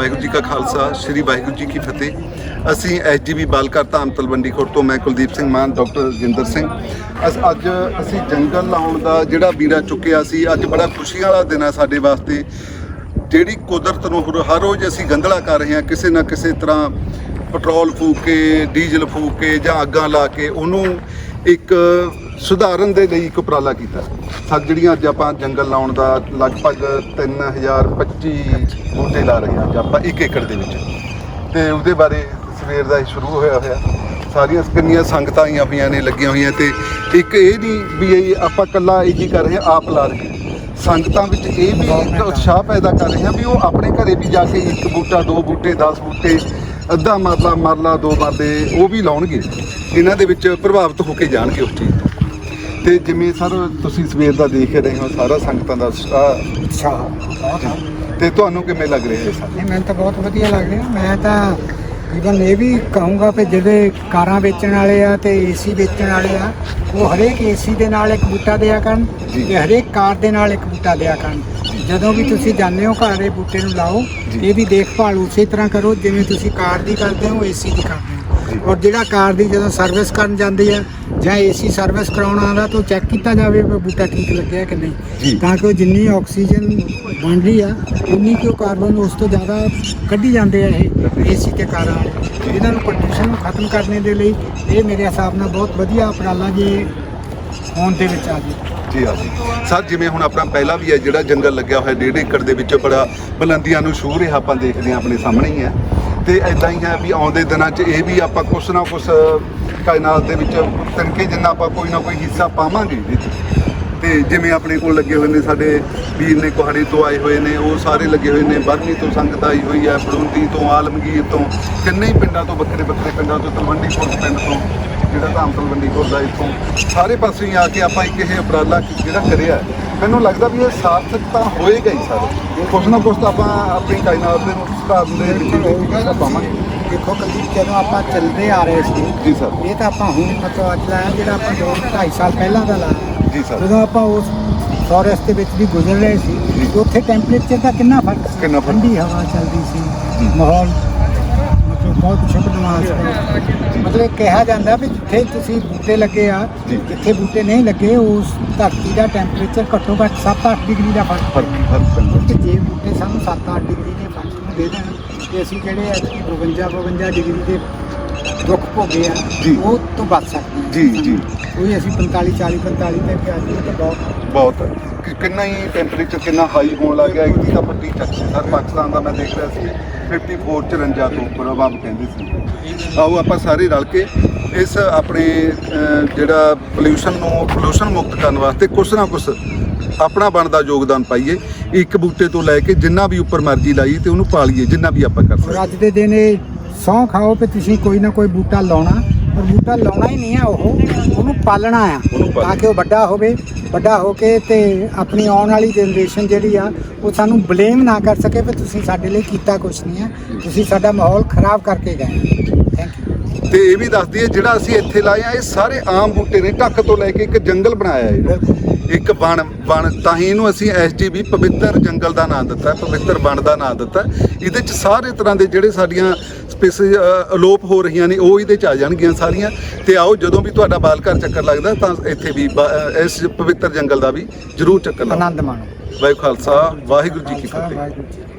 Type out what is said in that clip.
ਵਾਹਿਗੁਰੂ ਜੀ ਕਾ ਖਾਲਸਾ, ਸ੍ਰੀ ਵਾਹਿਗੁਰੂ ਜੀ ਕੀ ਫਤਿਹ। ਅਸੀਂ ਐਸਜੀਬੀ ਬਾਲਕਰ ਧਾਮ ਤਲਵੰਡੀ ਖੁਰ ਤੋਂ ਮੈਂ ਕੁਲਦੀਪ ਸਿੰਘ ਮਾਨ, ਡਾਕਟਰ ਜਿੰਦਰ ਸਿੰਘ। ਅੱਜ ਅਸੀਂ ਜੰਗਲ ਲਾਉਣ ਦਾ ਜਿਹੜਾ ਬੀੜਾ ਚੁੱਕਿਆ ਸੀ, ਅੱਜ ਬੜਾ ਖੁਸ਼ੀ ਵਾਲਾ ਦਿਨ ਆ ਸਾਡੇ ਵਾਸਤੇ। ਜਿਹੜੀ ਕੁਦਰਤ ਨੂੰ ਹਰ- ਹਰ ਰੋਜ਼ ਅਸੀਂ ਗੰਧਲਾ ਕਰ ਰਹੇ ਹਾਂ, ਕਿਸੇ ਨਾ ਕਿਸੇ ਤਰ੍ਹਾਂ ਪੈਟਰੋਲ ਫੂਕ ਕੇ ਡੀਜ਼ਲ ਫੂਕ ਕੇ ਜਾਂ ਅੱਗਾਂ ਲਾ ਕੇ, ਉਹਨੂੰ ਇੱਕ ਸੁਧਾਰਨ ਦੇ ਲਈ ਇੱਕ ਉਪਰਾਲਾ ਕੀਤਾ। ਸਾ ਜਿਹੜੀਆਂ ਅੱਜ ਆਪਾਂ ਜੰਗਲ ਲਾਉਣ ਦਾ ਲਗਭਗ 3025 ਬੂਟੇ ਲਾ ਰਹੇ ਹਾਂ ਅੱਜ ਆਪਾਂ ਇੱਕ ਏਕੜ ਦੇ ਵਿੱਚ। ਤੇ ਉਹਦੇ ਬਾਰੇ ਸਵੇਰ ਦਾ ਹੀ ਸ਼ੁਰੂ ਹੋਇਆ ਹੋਇਆ। ਸਾਰੀਆਂ ਕਿੰਨੀਆਂ ਸੰਗਤਾਂ ਆਈਆਂ ਹੋਈਆਂ ਨੇ ਲੱਗੀਆਂ ਹੋਈਆਂ ਤੇ ਇੱਕ ਇਹ ਨਹੀਂ ਵੀ ਇਹ ਆਪਾਂ ਕੱਲਾ ਇਹ ਜੀ ਕਰ ਰਹੇ ਹਾਂ, ਆਪ ਲਾ ਰਹੇ ਸੰਗਤਾਂ ਵਿੱਚ ਇਹ ਵੀ ਇੱਕ ਉਤਸ਼ਾਹ ਪੈਦਾ ਕਰ ਰਹੇ ਹਾਂ ਵੀ ਉਹ ਆਪਣੇ ਘਰੇ ਵੀ ਜਾ ਕੇ ਇੱਕ ਬੂਟਾ ਦੋ ਬੂਟੇ 10 ਬੂਟੇ ਅੱਧਾ ਮਰਲਾ ਮਰਲਾ ਦੋ ਮਰਲੇ ਉਹ ਵੀ ਲਾਉਣਗੇ। ਇਹਨਾਂ ਦੇ ਵਿੱਚ ਪ੍ਰਭਾਵਿਤ ਹੋ ਕੇ ਜਾਣਗੇ ਉਸ ਚੀਜ਼ ਤੋਂ। ਤੇ ਜਿਵੇਂ ਸਰ ਤੁਸੀਂ ਸਵੇਰ ਦਾ ਦੇਖ ਰਹੇ ਹੋ ਸਾਰਾ ਸੰਗਤਾਂ ਦਾ ਉਤਸ਼ਾਹ ਅੱਛਾ ਬਹੁਤ ਆ। ਤੇ ਤੁਹਾਨੂੰ ਕਿਵੇਂ ਲੱਗ ਰਿਹਾ ਹੈ ਸਰ ਨਹੀਂ ਮੈਨੂੰ ਤਾਂ ਬਹੁਤ ਵਧੀਆ ਲੱਗ ਰਿਹਾ ਮੈਂ ਤਾਂ ਇਵਨ ਇਹ ਵੀ ਕਹੂੰਗਾ ਕਿ ਜਿਹੜੇ ਕਾਰਾਂ ਵੇਚਣ ਵਾਲੇ ਆ ਤੇ ਏਸੀ ਵੇਚਣ ਵਾਲੇ ਆ ਉਹ ਹਰੇਕ ਏਸੀ ਦੇ ਨਾਲ ਇੱਕ ਬੂਟਾ ਦਿਆ ਕਰਨ ਜੀ। ਤੇ ਹਰੇਕ ਕਾਰ ਦੇ ਨਾਲ ਇੱਕ ਬੂਟਾ ਦਿਆ ਕਰਨ ਜਦੋਂ ਵੀ ਤੁਸੀਂ ਜਾਂਦੇ ਹੋ ਘਰ ਇਹ ਬੂਟੇ ਨੂੰ ਲਾਓ ਜੀ। ਇਹ ਵੀ ਦੇਖਭਾਲ ਉਸੇ ਤਰ੍ਹਾਂ ਕਰੋ ਜਿਵੇਂ ਤੁਸੀਂ ਕਾਰ ਦੀ ਕਰਦੇ ਹੋ ਏਸੀ ਦੀ ਕਰਦੇ ਜੀ। ਹੋ ਔਰ ਜਿਹੜਾ ਕਾਰ ਦੀ ਜਦੋਂ ਸਰਵਿਸ ਕਰਨ ਜਾਂਦੀ ਹੈ ਜਾਂ ਏਸੀ ਸਰਵਿਸ ਕਰਾਉਣ ਆਉਂਦਾ ਤਾਂ ਚੈੱਕ ਕੀਤਾ ਜਾਵੇ ਵੀ ਬੂਟਾ ਠੀਕ ਲੱਗਿਆ ਕਿ। ਨਹੀਂ। ਤਾਂ ਕਿ ਉਹ ਜਿੰਨੀ ਆਕਸੀਜਨ ਬਣ ਰਹੀ ਆ ਉਨੀ ਕਿ ਉਹ ਕਾਰਬਨ ਉਸ ਤੋਂ ਜ਼ਿਆਦਾ ਕੱਢੀ ਜਾਂਦੇ ਆ ਇਹ ਏਸੀ ਤੇ ਕਾਰਾਂ ਇਹਨਾਂ ਨੂੰ ਪ੍ਰਦੂਸ਼ਣ ਨੂੰ ਖਤਮ ਕਰਨੇ ਦੇ ਲਈ ਇਹ ਮੇਰੇ ਹਿਸਾਬ ਨਾਲ ਬਹੁਤ ਵਧੀਆ ਉਪਰਾਲਾ ਜੇ ਹੋਣ ਦੇ ਵਿੱਚ ਆ ਜੀ। ਜੀ ਹਾਂ ਜੀ। ਸਰ ਜਿਵੇਂ ਹੁਣ ਆਪਣਾ ਪਹਿਲਾ ਵੀ ਹੈ ਜਿਹੜਾ ਜੰਗਲ ਲੱਗਿਆ ਹੋਇਆ ਡੇਢ ਏਕੜ ਦੇ ਵਿੱਚ ਬੜਾ ਬੁਲੰਦੀਆਂ ਨੂੰ ਛੂਹ ਰਿਹਾ ਆਪਾਂ ਦੇਖਦੇ ਹਾਂ ਆਪਣੇ ਸਾਹਮਣੇ ਹੀ ਹੈ। ਤੇ ਐਦਾਂ ਹੀ ਹੈ ਵੀ ਆਉਂਦੇ ਦਿਨਾਂ 'ਚ ਇਹ ਵੀ ਆਪਾਂ ਕੁਛ ਨਾ ਕੁਛ ਕਾਇਨਾਤ ਦੇ ਵਿੱਚ ਤਨਕੇ ਜਿੰਨਾ ਆਪਾਂ ਕੋਈ ਨਾ ਕੋਈ ਹਿੱਸਾ ਪਾਵਾਂਗੇ ਇਹਦੇ 'ਚ। ਤੇ ਜਿਵੇਂ ਆਪਣੇ ਕੋਲ ਲੱਗੇ ਹੋਏ ਨੇ ਸਾਡੇ ਵੀਰ ਨੇ ਕੁਹਾੜੀ ਤੋਂ ਆਏ ਹੋਏ ਨੇ, ਉਹ ਸਾਰੇ ਲੱਗੇ ਹੋਏ ਨੇ ਬਰਨੀ ਤੋਂ ਸੰਗਤ ਆਈ ਹੋਈ ਹੈ ਫੜੂੰਦੀ ਤੋਂ, ਆਲਮਗੀਰ ਤੋਂ ਕਿੰਨੇ ਹੀ ਪਿੰਡਾਂ ਤੋਂ, ਵੱਖਰੇ ਵੱਖਰੇ ਪਿੰਡਾਂ ਤੋਂ ਤਲਵੰਡੀ ਖੁਰਦ ਪਿੰਡ ਤੋਂ, ਜਿਹੜਾ ਧਾਮ ਤਲਵੰਡੀ ਖੁਰਦ ਦਾ ਇੱਥੋਂ, ਸਾਰੇ ਪਾਸੇ ਆ ਕੇ ਆਪਾਂ ਇੱਕ ਇਹ ਉਪਰਾਲਾ ਜਿਹੜਾ ਕਰਿਆ। ਮੈਨੂੰ ਲੱਗਦਾ ਵੀ ਇਹ ਸਾਰਥਕ ਤਾਂ ਹੋਏਗਾ ਹੀ ਸਰ। ਕੁਛ ਨਾ ਕੁਛ ਤਾਂ ਆਪਾਂ ਆਪਣੀ ਕਾਇਨਾਤ ਦੇ ਨੂੰ ਸੁਧਾਰਨ ਦੇ ਵਿੱਚ ਪਾਵਾਂਗੇ। ਦੇਖੋ ਕਲਦੀਪ ਜਦੋਂ ਆਪਾਂ ਚੱਲਦੇ ਆ ਰਹੇ ਸੀ ਜੀ ਸਰ। ਇਹ ਤਾਂ ਆਪਾਂ ਹੁਣ ਮਤਲਬ ਅੱਜ ਲਾਇਆ ਜਿਹੜਾ ਆਪਾਂ ਦੋ 2.5 ਸਾਲ ਪਹਿਲਾਂ ਦਾ ਲਾਇਆ। ਜੀ ਸਰ। ਜਦੋਂ ਆਪਾਂ ਉਸ ਫੋਰੈਸਟ ਦੇ ਵਿੱਚ ਵੀ ਗੁਜ਼ਰ ਰਹੇ ਸੀ ਉੱਥੇ ਟੈਂਪਰੇਚਰ ਦਾ ਕਿੰਨਾ ਫ਼ਰਕ ਸੀ? ਕਿੰਨਾ ਫ਼ਰਕ? ਠੰਡੀ ਹਵਾ ਚੱਲਦੀ ਸੀ ਮਾਹੌਲ ਬਹੁਤ ਸ਼ੁਭਨਵਾਂ ਸੀ ਮਤਲਬ ਕਿਹਾ ਜਾਂਦਾ ਵੀ ਜਿੱਥੇ ਤੁਸੀਂ ਬੂਟੇ ਲੱਗੇ ਆ ਜੀ। ਜਿੱਥੇ ਬੂਟੇ ਨਹੀਂ ਲੱਗੇ ਉਸ ਧਰਤੀ ਦਾ ਟੈਂਪਰੇਚਰ ਘੱਟੋ ਘੱਟ 7-8 ਡਿਗਰੀ ਦਾ ਫ਼ਰਕ ਫ਼ਰਕ ਤੇ ਜੇ ਬੂਟੇ ਸਾਨੂੰ 7-8 ਡਿਗਰੀ ਦੇ ਫ਼ਰਕ ਨੂੰ ਦੇ ਦੇਣ ਤੇ ਅਸੀਂ ਜਿਹੜੇ ਐਤਕੀ 52-52 ਡਿਗਰੀ ਦੇ ਦੁੱਖ ਭੋਗੇ ਆ ਜੀ। ਉਹ ਤੋਂ ਬਚ ਸਕਦੇ ਜੀ ਜੀ। ਕੋਈ ਅਸੀਂ 45 40 45 ਤੇ ਕਿ ਅੱਜ ਤਾਂ ਬਹੁਤ ਬਹੁਤ। ਕਿੰਨਾ ਹੀ ਟੈਂਪਰੇਚਰ ਕਿੰਨਾ ਹਾਈ ਹੋਣ ਲੱਗ ਗਿਆ ਇਹਦੀ ਤਾਂ ਪੱਟੀ ਚੱਕ ਸਰ ਪਾਕਿਸਤਾਨ ਦਾ ਮੈਂ ਦੇਖ ਰਿਹਾ ਸੀ। 54 54 ਤੋਂ ਉੱਪਰ ਕਹਿੰਦੇ ਸੀ। ਆਓ ਆਪਾਂ ਸਾਰੇ ਰਲ ਕੇ ਇਸ ਆਪਣੇ ਜਿਹੜਾ ਪੋਲਿਊਸ਼ਨ ਨੂੰ ਪੋਲਿਊਸ਼ਨ ਮੁਕਤ ਕਰਨ ਵਾਸਤੇ ਕੁਛ ਨਾ ਕੁਛ ਆਪਣਾ ਬਣਦਾ ਯੋਗਦਾਨ ਪਾਈਏ। ਇੱਕ ਬੂਟੇ ਤੋਂ ਲੈ ਕੇ ਜਿੰਨਾ ਵੀ ਉੱਪਰ ਮਰਜ਼ੀ ਲਾਈਏ ਤੇ ਉਹਨੂੰ ਪਾਲੀਏ ਜਿੰਨਾ ਵੀ ਆਪਾਂ ਕਰ ਸਕਦੇ। ਅੱਜ ਦੇ ਦਿਨ ਇਹ ਸਹੁੰ ਖਾਓ ਕਿ ਤੁਸੀਂ ਕੋਈ ਨਾ ਕੋਈ ਬੂਟਾ ਲਾਉਣਾ। ਬੂਟਾ ਲਾਉਣਾ ਹੀ ਨਹੀਂ ਆ ਉਹ ਉਹਨੂੰ ਪਾਲਣਾ ਆ ਉਹਨੂੰ ਪਾਲਣਾ। ਤਾਂ ਕਿ ਉਹ ਵੱਡਾ ਹੋਵੇ ਵੱਡਾ ਹੋ ਕੇ ਤੇ ਆਪਣੀ ਆਉਣ ਵਾਲੀ ਜਨਰੇਸ਼ਨ ਜਿਹੜੀ ਆ ਉਹ ਸਾਨੂੰ ਬਲੇਮ ਨਾ ਕਰ ਸਕੇ ਵੀ ਤੁਸੀਂ ਸਾਡੇ ਲਈ ਕੀਤਾ ਕੁਝ ਨਹੀਂ ਹੈ ਤੁਸੀਂ ਸਾਡਾ ਮਾਹੌਲ ਖਰਾਬ ਕਰਕੇ ਗਏ ਥੈਂਕ ਯੂ ਤੇ ਇਹ ਵੀ ਦੱਸ ਦਈਏ ਜਿਹੜਾ ਅਸੀਂ ਇੱਥੇ ਲਾਏ ਆ ਇਹ ਸਾਰੇ ਆਮ ਬੂਟੇ ਨੇ ਢੱਕ ਤੋਂ ਲੈ ਕੇ ਇੱਕ ਜੰਗਲ ਬਣਾਇਆ ਹੈ। ਇੱਕ ਬਣ ਬਣ ਤਾਂ ਹੀ ਇਹਨੂੰ ਅਸੀਂ ਐਸਜੀਬੀ ਪਵਿੱਤਰ ਜੰਗਲ ਦਾ ਨਾਮ ਦਿੱਤਾ ਹੈ, ਪਵਿੱਤਰ ਬਣ ਦਾ ਨਾਮ ਦਿੱਤਾ ਹੈ। ਇਹਦੇ ਚ ਸਾਰੇ ਤਰ੍ਹਾਂ ਦੇ ਜਿਹੜੇ ਸਾਡੀਆਂ ਸਪੀਸੀਜ਼ ਅਲੋਪ ਹੋ ਰਹੀਆਂ ਨੇ ਉਹ ਇਹਦੇ ਚ ਆ ਜਾਣਗੀਆਂ ਸਾਰੀਆਂ। ਤੇ ਆਓ ਜਦੋਂ ਵੀ ਤੁਹਾਡਾ ਬਾਲ ਘਰ ਚੱਕਰ ਲੱਗਦਾ ਤਾਂ ਇੱਥੇ ਵੀ ਬ- ਅ, ਇਸ ਪਵਿੱਤਰ ਜੰਗਲ ਦਾ ਵੀ ਜ਼ਰੂਰ ਚੱਕਰ ਲਾਓ। ਆਨੰਦ ਮਾਣੋ। ਵਾਹਿਗੁਰੂ ਖਾਲਸਾ ਵਾਹਿਗੁਰੂ ਜੀ ਕੀ ਫਤਿਹ। ਵਾਹਿਗੁਰੂ ਜੀ ਕੀ ਫਤਿਹ।